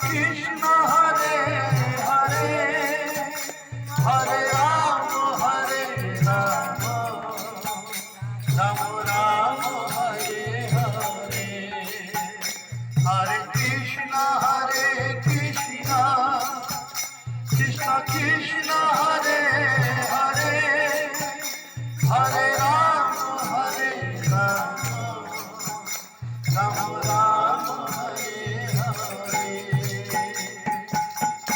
Krishna Hare Hare Hare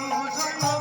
留在我